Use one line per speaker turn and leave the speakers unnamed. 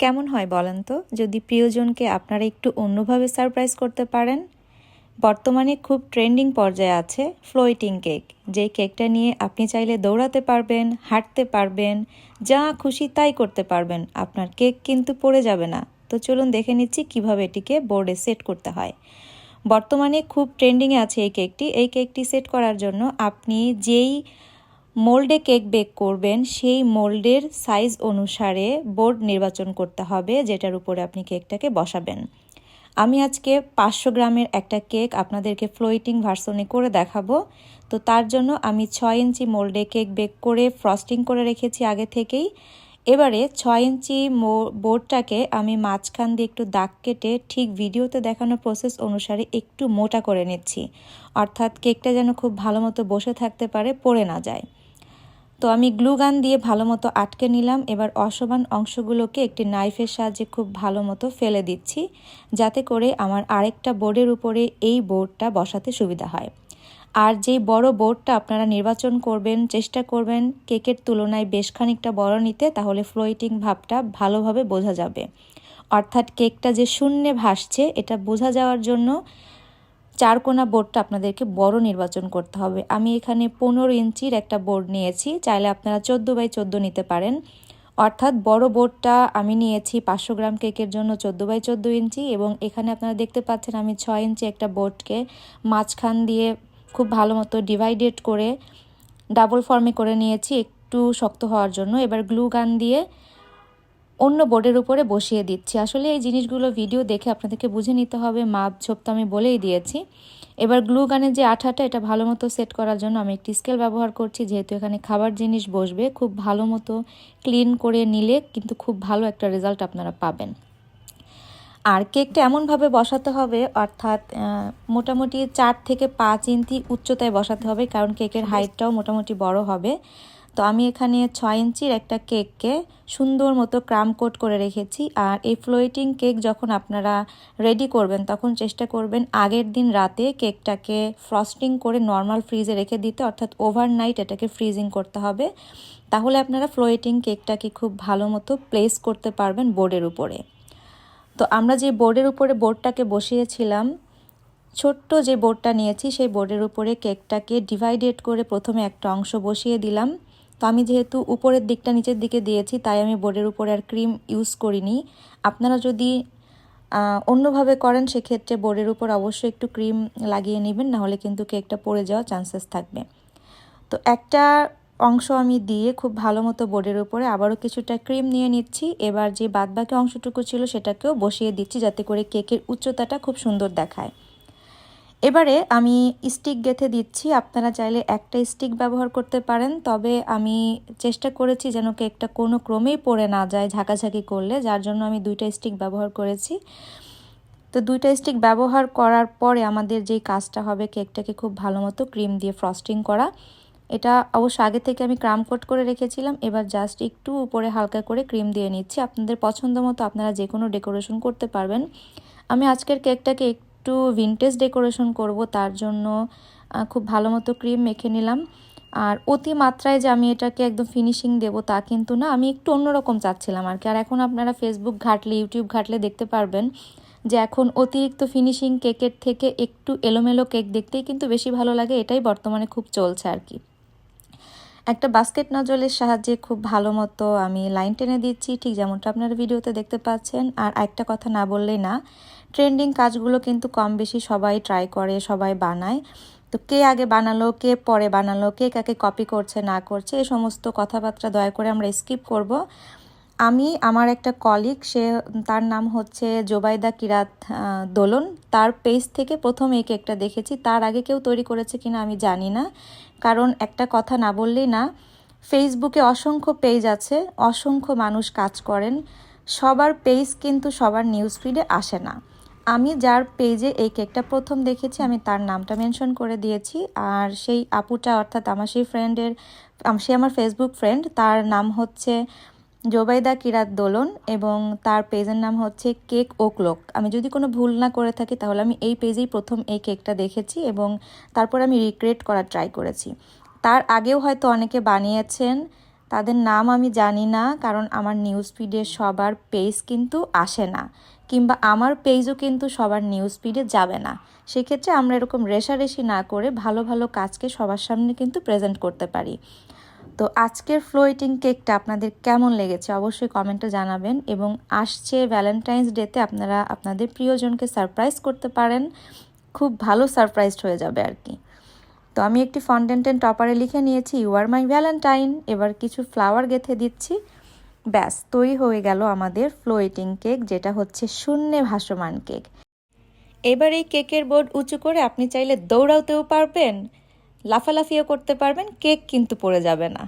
কেমন হয় বলেন তো? যদি প্রিয়জনকে আপনারা একটু অন্যভাবে সারপ্রাইজ করতে পারেন। বর্তমানে খুব ট্রেন্ডিং পর্যায়ে আছে ফ্লোইটিং কেক যেই কেকটা নিয়ে আপনি চাইলে দৌড়াতে পারবেন, হাঁটতে পারবেন, যা খুশি তাই করতে পারবেন, আপনার কেক কিন্তু পড়ে যাবে না। তো চলুন দেখে নিচ্ছি কীভাবে এটিকে বোর্ডে সেট করতে হয়। বর্তমানে খুব ট্রেন্ডিংয়ে আছে এই কেকটি এই কেকটি সেট করার জন্য আপনি যেই মোল্ডে কেক বেক করবেন, সেই মোল্ডের সাইজ অনুসারে বোর্ড নির্বাচন করতে হবে, যেটার উপরে আপনি কেকটাকে বসাবেন। আমি আজকে পাঁচশো গ্রামের একটা কেক আপনাদেরকে ফ্লোইটিং ভার্সনে করে দেখাবো। তো তার জন্য আমি ছয় ইঞ্চি মোল্ডে কেক বেক করে ফ্রস্টিং করে রেখেছি আগে থেকেই। এবারে ছয় ইঞ্চি মো, বোর্ডটাকে আমি মাঝখান দিয়ে একটু দাগ কেটে ঠিক ভিডিওতে দেখানো প্রসেস অনুসারে একটু মোটা করে নিচ্ছি। অর্থাৎ কেকটা যেন খুব ভালো মতো বসে থাকতে পারে, পড়ে না যায়। তো আমি গ্লু গান দিয়ে ভালো মতো আটকে নিলাম। এবার অসমান অংশগুলোকে একটি নাইফের সাহায্যে খুব ভালো মতো ফেলে দিচ্ছি, যাতে করে আমার আরেকটা বোর্ডের উপরে এই বোর্ডটা বসাতে সুবিধা হয়। আর যেই বড় বোর্ডটা আপনারা নির্বাচন করবেন, চেষ্টা করবেন কেকের তুলনায় বেশ খানিকটা বড় নিতে, তাহলে ফ্লোইটিং ভাবটা ভালোভাবে বোঝা যাবে। অর্থাৎ কেকটা যে শূন্যে ভাসছে, এটা বোঝা যাওয়ার জন্য চারকোনা বোর্ডটা আপনাদেরকে বড় নির্বাচন করতে হবে। আমি এখানে পনেরো ইঞ্চির একটা বোর্ড নিয়েছি, চাইলে আপনারা চোদ্দ বাই চোদ্দ নিতে পারেন। অর্থাৎ বড় বোর্ডটা আমি নিয়েছি পাঁচশো গ্রাম কেকের জন্য চোদ্দ বাই চোদ্দ ইঞ্চি এবং এখানে আপনারা দেখতে পাচ্ছেন আমি ছয় ইঞ্চি একটা বোর্ডকে মাঝখান দিয়ে খুব ভালো মতো ডিভাইডেড করে, ডাবল ফর্মে করে নিয়েছি, একটু শক্ত হওয়ার জন্য। এবার গ্লু গান দিয়ে অন্য বোর্ডের উপরে বসিয়ে দিচ্ছি। আসলে এই জিনিসগুলো ভিডিও দেখে আপনাদেরকে বুঝে নিতে হবে মাপ ছোপ তো আমি বলেই দিয়েছি। এবার গ্লু গানের যে আঠাটা এটা ভালো মতো সেট করার জন্য আমি একটি স্কেল ব্যবহার করছি যেহেতু এখানে খাবার জিনিস বসবে। খুব ভালো মতো ক্লিন করে নিলে কিন্তু খুব ভালো একটা রেজাল্ট আপনারা পাবেন। আর কেকটা এমনভাবে বসাতে হবে অর্থাৎ মোটামুটি চার থেকে পাঁচ ইঞ্চি উচ্চতায় বসাতে হবে কারণ কেকের হাইটটাও মোটামুটি বড় হবে। তো আমি এখানে ছয় ইঞ্চির একটা কেককে সুন্দর মতো ক্রাম কোট করে রেখেছি। আর এই ফ্লোয়েটিং কেক যখন আপনারা রেডি করবেন, তখন চেষ্টা করবেন আগের দিন রাতে কেকটাকে ফ্রস্টিং করে নর্মাল ফ্রিজে রেখে দিতে, অর্থাৎ ওভারনাইট এটাকে ফ্রিজিং করতে হবে। তাহলে আপনারা ফ্লোয়েটিং কেকটাকে খুব ভালো মতো প্লেস করতে পারবেন বোর্ডের উপরে। তো আমরা যে বোর্ডের উপরে বোর্ডটাকে বসিয়েছিলাম, ছোট্ট যে বোর্ডটা নিয়েছি, সেই বোর্ডের উপরে কেকটাকে ডিভাইডেড করে প্রথমে একটা অংশ বসিয়ে দিলাম। তো আমি যেহেতু উপরের দিকটা নিচের দিকে দিয়েছি, তাই আমি বোর্ডের উপরে আর ক্রিম ইউজ করিনি। আপনারা যদি অন্যভাবে করেন, সেক্ষেত্রে বোর্ডের উপর অবশ্যই একটু ক্রিম লাগিয়ে নেবেন নাহলে কিন্তু কেকটা পড়ে যাওয়ার চান্সেস থাকবে। তো একটা অংশ আমি দিয়ে খুব ভালো মতো বোর্ডের উপরে আবারও কিছুটা ক্রিম নিয়ে নিচ্ছি। এবার যে বাদবাকি অংশটুকু ছিল, সেটাকেও বসিয়ে দিচ্ছি, যাতে করে কেকের উচ্চতাটা খুব সুন্দর দেখায়। এবারে আমি স্টিক গেথে দিচ্ছি। আপনারা চাইলে একটা স্টিক ব্যবহার করতে পারেন, তবে আমি চেষ্টা করেছি যেন কেকটা কোনো ক্রমেই পড়ে না যায়, ঝাঁকাঝাঁকি করলে, যার জন্য আমি দুইটা স্টিক ব্যবহার করেছি। তো দুইটা স্টিক ব্যবহার করার পরে আমাদের যেই কাজটা হবে, কেকটাকে খুব ভালো মতো ক্রিম দিয়ে ফ্রস্টিং করা। এটা অবশ্য আগে থেকে আমি ক্রাম কোট করে রেখেছিলাম, এবার জাস্ট একটু উপরে হালকা করে ক্রিম দিয়ে নিচ্ছি। আপনাদের পছন্দ মতো আপনারা যে কোনো ডেকোরেশন করতে পারবেন। আমি আজকের কেকটাকে একটু ভিনটেজ ডেকোরেশন করব, তার জন্য খুব ভালো মতো ক্রিম মেখে নিলাম। আর অতি মাত্রায় যে আমি এটাকে একদম ফিনিশিং দেব তা কিন্তু না, আমি একটু অন্যরকম চাচ্ছিলাম আর কি। আর এখন আপনারা ফেসবুক ঘাটলে ইউটিউব ঘাটলে দেখতে পারবেন যে এখন অতিরিক্ত ফিনিশিং কেকের থেকে একটু এলোমেলো কেক দেখতেই কিন্তু বেশি ভালো লাগে, এটাই বর্তমানে খুব চলছে আর কি। একটা বাস্কেট নজলের সাহায্যে খুব ভালো মতো আমি লাইন টেনে দিচ্ছি, ঠিক যেমনটা আপনারা ভিডিওতে দেখতে পাচ্ছেন। আর একটা কথা না বললেই না ট্রেন্ডিং কাজগুলো কিন্তু কম বেশি সবাই ট্রাই করে, সবাই বানায়। তো কে আগে বানালো, কে পরে বানালো, কে কাকে কপি করছে, না করছে এই সমস্ত কথাবার্তা দয়া করে আমরা স্কিপ করব। আমি, আমার একটা কলিগ সে, তার নাম হচ্ছে জোবাইদা কিরাত দোলন। তার পেজ থেকে প্রথম এই কেকটা দেখেছি। তার আগে কেউ তৈরি করেছে কিনা আমি জানি না। কারণ একটা কথা না বললেই না ফেসবুকে অসংখ্য পেজ আছে, অসংখ্য মানুষ কাজ করেন, সবার পেজ কিন্তু সবার নিউজ ফিডে আসে না। আমি যার পেজে এই কেকটা প্রথম দেখেছি, আমি তার নামটা মেনশন করে দিয়েছি, আর সেই আপুটা অর্থাৎ আমার সেই ফ্রেন্ডের সে আমার ফেসবুক ফ্রেন্ড তার নাম হচ্ছে জোবাইদা কিরাত দোলন এবং তার পেজের নাম হচ্ছে কেক ও ক্লোক আমি যদি কোনো ভুল না করে থাকি, তাহলে আমি এই পেজেই প্রথম এই কেকটা দেখেছি এবং তারপর আমি রিক্রিয়েট করার ট্রাই করেছি। তার আগেও হয়তো অনেকে বানিয়েছেন, তাদের নাম আমি জানি না, কারণ আমার নিউজ ফিডে সবার পেজ কিন্তু আসে না, কিংবা আমার পেজও কিন্তু সবার নিউজ ফিডে যাবে না। সেক্ষেত্রে আমরা এরকম রেশারেশি না করে ভালো ভালো কাজকে সবার সামনে কিন্তু প্রেজেন্ট করতে পারি। তো আজকের ফ্লোয়েটিং কেকটা আপনাদের কেমন লেগেছে অবশ্যই কমেন্টে জানাবেন এবং আসছে ভ্যালেন্টাইন্স ডেতে আপনারা আপনাদের প্রিয়জনকে সারপ্রাইজ করতে পারেন। খুব ভালো সারপ্রাইজড হয়ে যাবে আর কি। তো আমি একটি ফন্ডেন্টেন টপারে লিখে নিয়েছি ইউ আর মাই ভ্যালেন্টাইন এবার কিছু ফ্লাওয়ার গেথে দিচ্ছি। ব্যাস, তৈরি হয়ে গেল আমাদের ফ্লোয়েটিং কেক যেটা হচ্ছে শূন্যে ভাসমান কেক এবার এই কেকের বোর্ড উঁচু করে আপনি চাইলে দৌড়াতেও পারবেন। লাফালাফিও করতে পারবেন কেক কিন্তু পড়ে যাবে না।